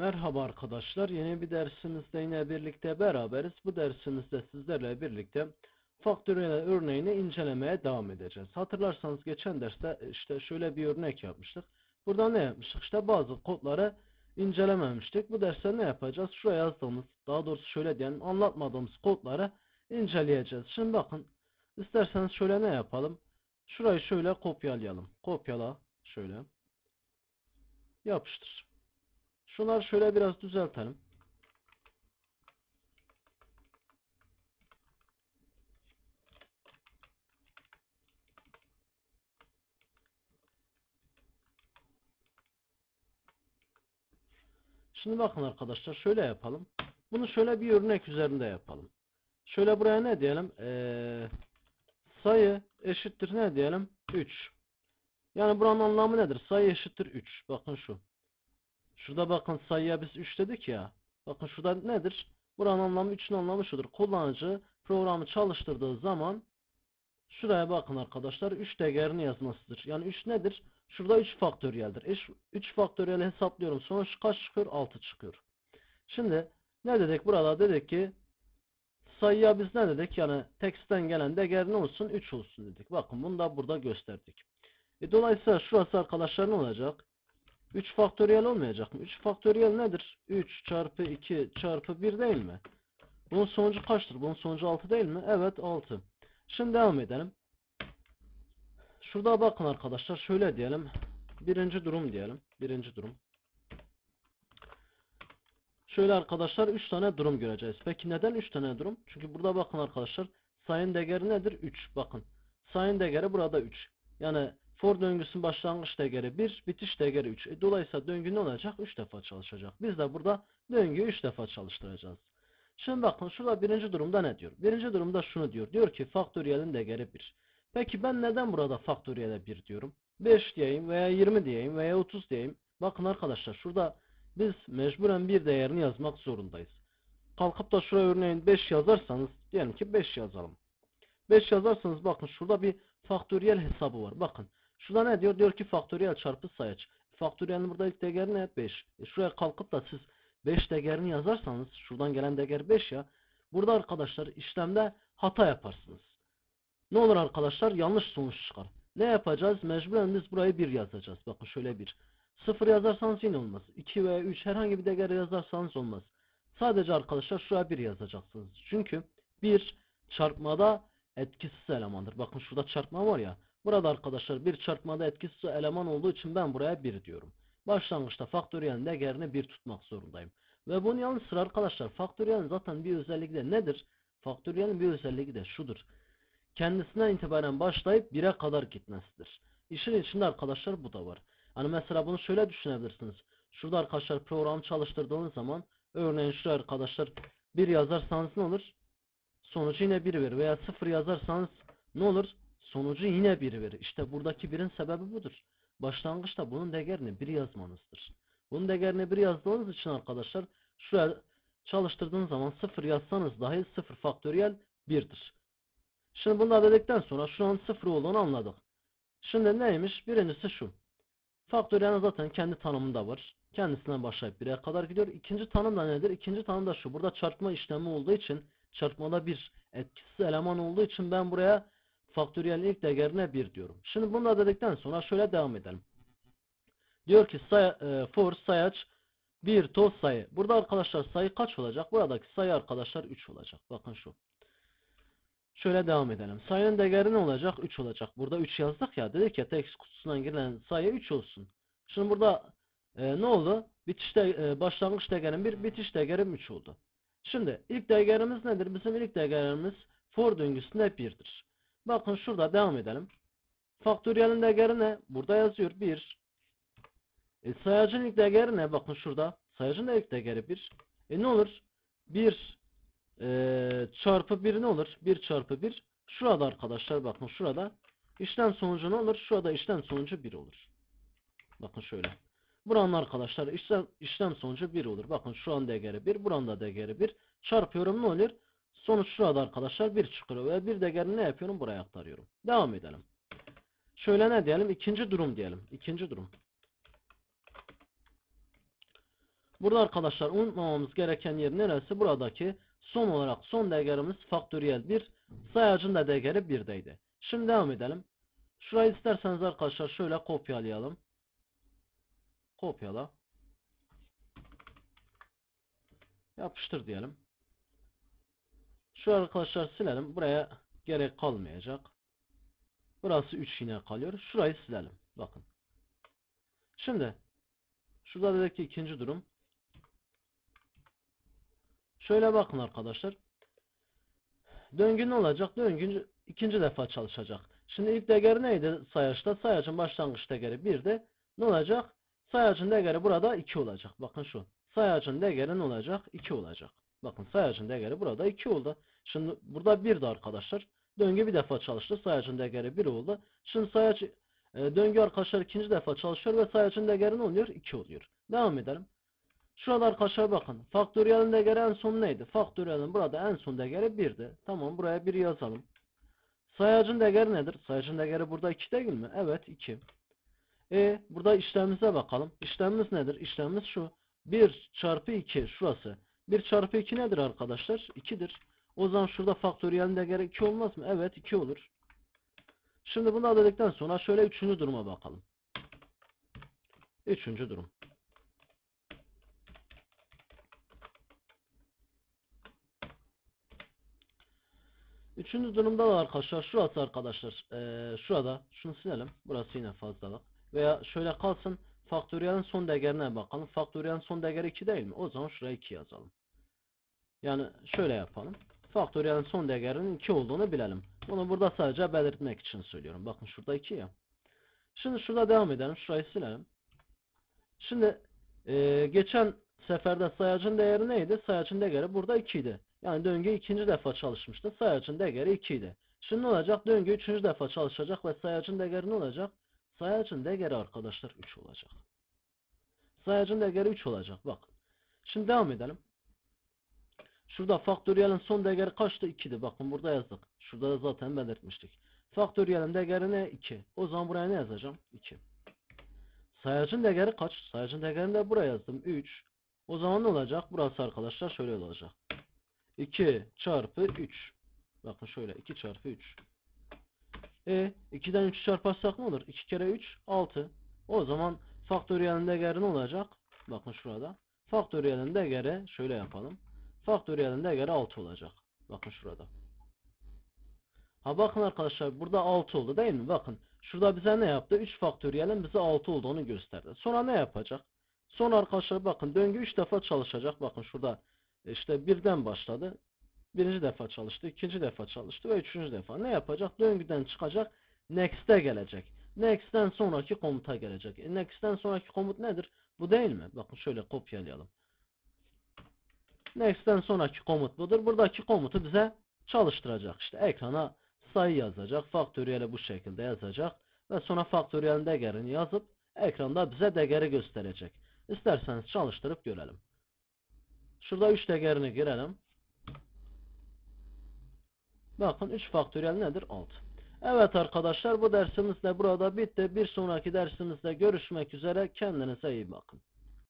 Merhaba arkadaşlar. Yeni bir dersimizde yine birlikte beraberiz. Bu dersimizde sizlerle birlikte faktöriyel örneğini incelemeye devam edeceğiz. Hatırlarsanız geçen derste işte şöyle bir örnek yapmıştık. Burada ne yapmıştık? İşte bazı kodları incelememiştik. Bu derste ne yapacağız? Şuraya yazdığımız, daha doğrusu şöyle diyelim, anlatmadığımız kodları inceleyeceğiz. Şimdi bakın, isterseniz şöyle ne yapalım? Şurayı şöyle kopyalayalım. Kopyala, şöyle. Yapıştır. Şunları şöyle biraz düzeltelim. Şimdi bakın arkadaşlar şöyle yapalım. Bunu şöyle bir örnek üzerinde yapalım. Şöyle buraya ne diyelim? Ee, sayı eşittir ne diyelim? 3. Yani buranın anlamı nedir? Sayı eşittir 3. Bakın şu. Şurada bakın sayıya biz 3 dedik ya. Bakın şurada nedir? Buranın anlamı 3'ün anlamı şudur. Kullanıcı programı çalıştırdığı zaman şuraya bakın arkadaşlar 3 değerini yazmasıdır. Yani 3 nedir? Şurada 3 faktöriyeldir. 3 faktöriyeli hesaplıyorum. Sonuç kaç çıkıyor? 6 çıkıyor. Şimdi ne dedik burada? Dedik ki sayıya biz ne dedik? Yani teksten gelen değer ne olsun? 3 olsun dedik. Bakın bunu da burada gösterdik. E, dolayısıyla şurası arkadaşlar ne olacak? 3 faktöriyel olmayacak mı? 3 faktöriyel nedir? 3 çarpı 2 çarpı 1 değil mi? Bunun sonucu kaçtır? Bunun sonucu 6 değil mi? Evet 6. Şimdi devam edelim. Şurada bakın arkadaşlar şöyle diyelim. Birinci durum diyelim. Birinci durum. Şöyle arkadaşlar 3 tane durum göreceğiz. Peki neden 3 tane durum? Çünkü burada bakın arkadaşlar sayın değeri nedir? 3. Bakın. Sayın değeri burada 3. Yani for döngüsünün başlangıç değeri 1, bitiş değeri 3. E, dolayısıyla döngü ne olacak? 3 defa çalışacak. Biz de burada döngüyü 3 defa çalıştıracağız. Şimdi bakın şurada birinci durumda ne diyor? Birinci durumda şunu diyor. Diyor ki faktöriyelin değeri 1. Peki ben neden burada faktöriyele 1 diyorum? 5 diyeyim veya 20 diyeyim veya 30 diyeyim. Bakın arkadaşlar şurada biz mecburen bir değerini yazmak zorundayız. Kalkıp da şuraya örneğin 5 yazarsanız diyelim ki 5 yazalım. 5 yazarsanız bakın şurada bir faktöriyel hesabı var. Bakın şurada ne diyor? Diyor ki faktöriyel çarpı sayaç. Faktöriyelin burada ilk değeri ne? 5. E şuraya kalkıp da siz 5 değerini yazarsanız şuradan gelen değer 5 ya. Burada arkadaşlar işlemde hata yaparsınız. Ne olur arkadaşlar? Yanlış sonuç çıkar. Ne yapacağız? Mecburen biz burayı 1 yazacağız. Bakın şöyle 1. 0 yazarsanız yine olmaz. 2 veya 3 herhangi bir değer yazarsanız olmaz. Sadece arkadaşlar şuraya 1 yazacaksınız. Çünkü 1 çarpmada etkisiz elemandır. Bakın şurada çarpma var ya. Burada arkadaşlar bir çarpmada etkisiz eleman olduğu için ben buraya 1 diyorum. Başlangıçta faktöriyelin değerini 1 tutmak zorundayım. Ve bunun yanı sıra arkadaşlar faktöriyelin zaten bir özelliği de nedir? Faktöriyelin bir özelliği de şudur. Kendisinden itibaren başlayıp 1'e kadar gitmesidir. İşin içinde arkadaşlar bu da var. Hani mesela bunu şöyle düşünebilirsiniz. Şurada arkadaşlar programı çalıştırdığınız zaman örneğin şuraya arkadaşlar 1 yazarsanız ne olur? Sonucu yine 1 verir. Veya 0 yazarsanız ne olur? Sonucu yine 1 verir. İşte buradaki 1'in sebebi budur. Başlangıçta bunun değerini 1 yazmanızdır. Bunun değerini 1 yazdığınız için arkadaşlar şuraya çalıştırdığınız zaman 0 yazsanız dahi 0 faktöriyel 1'dir. Şimdi bunu dedikten sonra şuranın 0 olduğunu anladık. Şimdi neymiş? Birincisi şu. Faktöriyelin zaten kendi tanımında var. Kendisinden başlayıp 1'e kadar gidiyor. İkinci tanım da nedir? İkinci tanım da şu. Burada çarpma işlemi olduğu için çarpmada bir etkisiz eleman olduğu için ben buraya faktöriyelin ilk değerine 1 diyorum. Şimdi bunu da dedikten sonra şöyle devam edelim. Diyor ki say, e, for sayaç bir toz sayı. Burada arkadaşlar sayı kaç olacak? Buradaki sayı arkadaşlar 3 olacak. Bakın şu. Şöyle devam edelim. Sayının değeri ne olacak? 3 olacak. Burada 3 yazdık ya. Dedik ya text kutusundan girilen sayı 3 olsun. Şimdi burada e, ne oldu? Bitişte e, başlangıç değerim 1, bitiş değerim 3 oldu. Şimdi ilk değerimiz nedir? Bizim ilk değerimiz for döngüsünde 1'dir. Bakın şurada devam edelim. Faktöriyelin değeri ne? Burada yazıyor 1. E, sayacın ilk değeri ne? Bakın şurada. Sayacın da ilk değeri 1. E ne olur? 1 e, çarpı 1 ne olur? 1 çarpı 1. Şurada arkadaşlar bakın şurada. işlem sonucu ne olur? Şurada işlem sonucu 1 olur. Bakın şöyle. Buranın arkadaşlar işlem, işlem sonucu 1 olur. Bakın şu an değeri 1. Buranın da değeri 1. Çarpıyorum ne olur? Sonuç şurada arkadaşlar 1 çıkıyor. Ve bir değerini ne yapıyorum? Buraya aktarıyorum. Devam edelim. Şöyle ne diyelim? İkinci durum diyelim. İkinci durum. Burada arkadaşlar unutmamamız gereken yer neresi? Buradaki son olarak son değerimiz faktöriyel 1. Sayacın da değeri 1'deydi. Şimdi devam edelim. Şurayı isterseniz arkadaşlar şöyle kopyalayalım. Kopyala. Yapıştır diyelim. Şu arkadaşlar silelim. Buraya gerek kalmayacak. Burası 3 yine kalıyor. Şurayı silelim. Bakın. Şimdi şurada dedik ki ikinci durum. Şöyle bakın arkadaşlar. Döngü ne olacak? Döngü ikinci defa çalışacak. Şimdi ilk değeri neydi sayaçta? Sayacın başlangıç değeri 1'de. Ne olacak? Sayacın değeri burada 2 olacak. Bakın şu. Sayacın değeri ne olacak? 2 olacak. Bakın sayacın değeri burada 2 oldu. Şimdi burada 1'di arkadaşlar. Döngü bir defa çalıştı. Sayacın değeri 1 oldu. Şimdi sayaç e, döngü arkadaşlar ikinci defa çalışıyor ve sayacın değeri ne oluyor? 2 oluyor. Devam edelim. Şurada arkadaşlar bakın. Faktöriyelin değeri en son neydi? Faktöriyelin burada en son değeri 1'di. Tamam buraya 1 yazalım. Sayacın değeri nedir? Sayacın değeri burada 2 değil mi? Evet 2. E burada işlemimize bakalım. İşlemimiz nedir? İşlemimiz şu. 1 çarpı 2 şurası. 1 çarpı 2 nedir arkadaşlar? 2'dir. O zaman şurada faktöriyelin değeri 2 olmaz mı? Evet 2 olur. Şimdi bunu dedikten sonra şöyle üçüncü duruma bakalım. Üçüncü durum. Üçüncü durumda da arkadaşlar şurası arkadaşlar eee, şurada şunu silelim burası yine fazlalık veya şöyle kalsın faktöriyelin son değerine bakalım faktöriyelin son değeri 2 değil mi o zaman şuraya 2 yazalım yani şöyle yapalım faktöriyelin son değerinin 2 olduğunu bilelim bunu burada sadece belirtmek için söylüyorum bakın şurada 2 ya şimdi şurada devam edelim şurayı silelim şimdi eee, geçen seferde sayacın değeri neydi sayacın değeri burada 2 idi yani döngü ikinci defa çalışmıştı. Sayacın değeri 2 idi. Şimdi ne olacak? Döngü üçüncü defa çalışacak ve sayacın değeri ne olacak? Sayacın değeri arkadaşlar 3 olacak. Sayacın değeri 3 olacak. Bak. Şimdi devam edelim. Şurada faktöriyelin son değeri kaçtı? 2'di. Bakın burada yazdık. Şurada da zaten belirtmiştik. Faktöriyelin değeri ne? 2. O zaman buraya ne yazacağım? 2. Sayacın değeri kaç? Sayacın değerini de buraya yazdım. 3. O zaman ne olacak? Burası arkadaşlar şöyle olacak. 2 çarpı 3. Bakın şöyle 2 çarpı 3. E 2'den 3 çarparsak ne olur? 2 kere 3 6. O zaman faktöriyelin değeri ne olacak? Bakın şurada. Faktöriyelin değeri şöyle yapalım. Faktöriyelin değeri 6 olacak. Bakın şurada. Ha bakın arkadaşlar burada 6 oldu değil mi? Bakın şurada bize ne yaptı? 3 faktöriyelin bize 6 olduğunu gösterdi. Sonra ne yapacak? Sonra arkadaşlar bakın döngü 3 defa çalışacak. Bakın şurada işte birden başladı. Birinci defa çalıştı, ikinci defa çalıştı ve üçüncü defa. Ne yapacak? Döngüden çıkacak, next'e gelecek. Next'ten sonraki komuta gelecek. E, next'ten sonraki komut nedir? Bu değil mi? Bakın şöyle kopyalayalım. Next'ten sonraki komut budur. Buradaki komutu bize çalıştıracak. İşte ekrana sayı yazacak, faktöriyeli bu şekilde yazacak ve sonra faktöriyelin değerini yazıp ekranda bize değeri gösterecek. İsterseniz çalıştırıp görelim. Şurada 3 değerini girelim. Bakın 3 faktöriyel nedir? 6. Evet arkadaşlar bu dersimiz de burada bitti. Bir sonraki dersimizde görüşmek üzere. Kendinize iyi bakın.